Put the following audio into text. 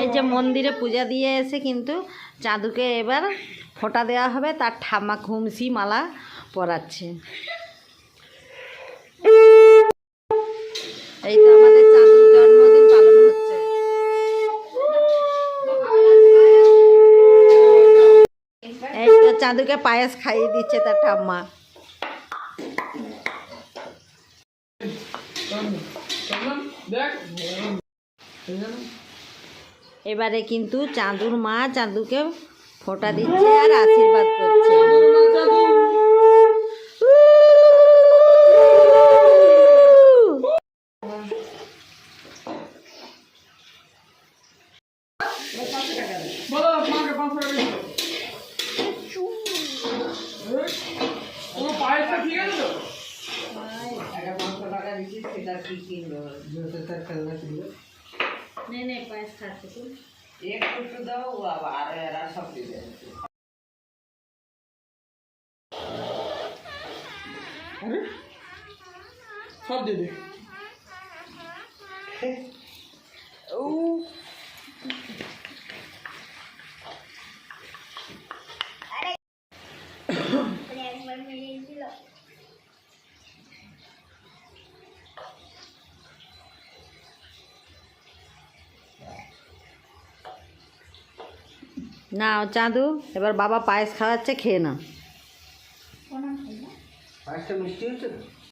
এই যে মন্দিরে পূজা দিয়ে এসে কিন্তু চাঁদুকে এবার ফোঁটা দেওয়া হবে, তার ঠাম্মা খুমসি মালা পরাচ্ছে। এই তো আমাদের চাঁদুর জন্মদিন পালন হচ্ছে। এই তো চাঁদুকে পায়েস খাইয়ে দিচ্ছে তার ঠাম্মা। এবারে কিন্তু চাঁদুর মা চাঁদুকে ফোঁটা দিচ্ছে আর আশীর্বাদ করছে। नाही नाही पायस खाते तू एक कुटू दव वार यार सब अरे सब दे दे। ओ। अरे না চাঁদু এবার বাবা পায়েস খাওয়াচ্ছে খেয়ে না?